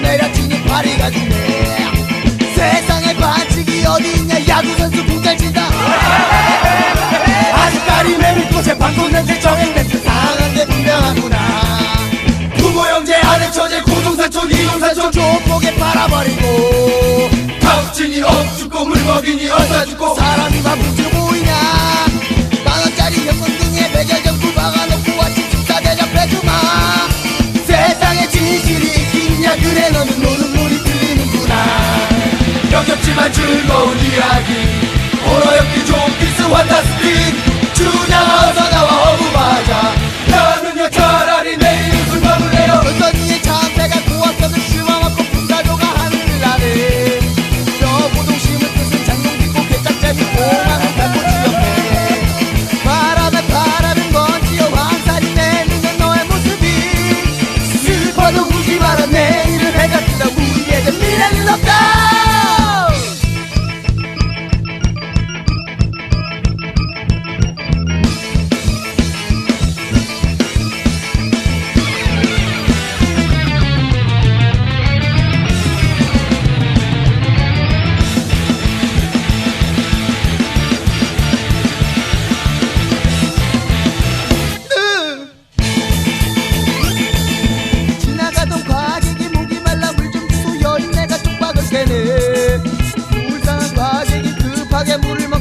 내려치는 파리가 주네. 세상에 반칙이 어디있냐 야구선수 분갈치다. 아직까지 매미꽃에 방구 냄새 정액 냄새 상한게 분명하구나. 부모 형제 아래 처제 고동사촌 이동사촌 조폭에 팔아버리고. 값진이 억죽고 물먹이니 얻어주고 역겹지만 즐거운 이야기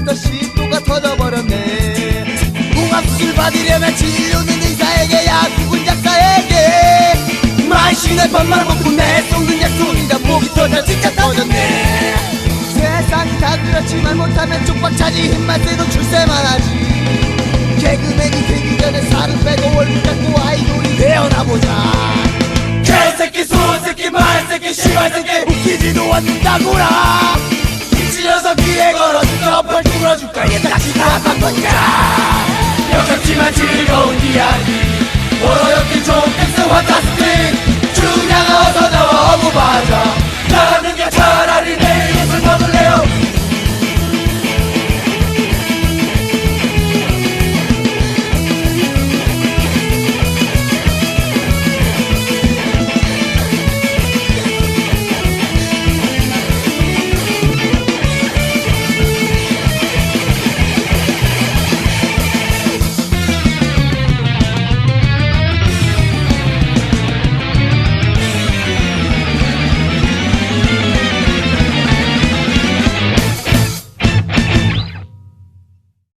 먹다 식도가 터져버렸네. 공합수술 받으려면 진료는 의사에게 약국은 약사에게. 만신의 밥만 먹고 내 썩는 약속이다 목이 터져 진짜 터졌네. 세상이 다 그렇지만 못하면 쪽박 차지 힘만 세도 출세만 하지. 개그맨이 되기 전에 살을 빼고 얼굴 깎고 아이돌이 되어나 보자. 개새끼 소새끼 말새끼 씨발새끼 웃기지도 않는다고라 미친 녀석 귀에 걸어줄까 펄 뚫어줄까? 얘 다시 다 바꿔줄까 역겹지만 즐거운 이야기